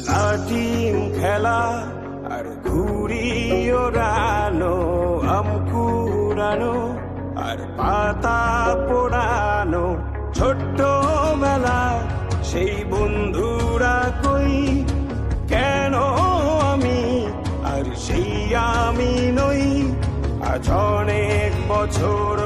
লাঠিম খেলা আর ঘুড়ি ওড়ানো, আম কুড়ানো আর পাতা পোড়ানো। ছোট্ট বেলা সেই বন্ধুরা কই? কেন আমি? আর সেই আমি নই। আজ অনেক বছর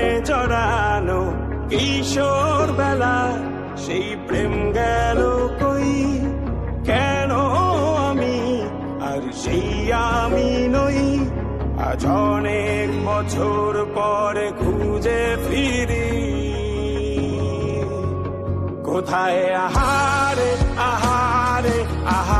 মায়ায় জড়ানো কিশোর বেলা। সেই প্রেম গেল কই? কেন আমি? আর সেই আমি নই। আজ অনেক বছর পরে খুঁজে ফিরি। কোথায় আহারে আহারে আহারে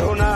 persona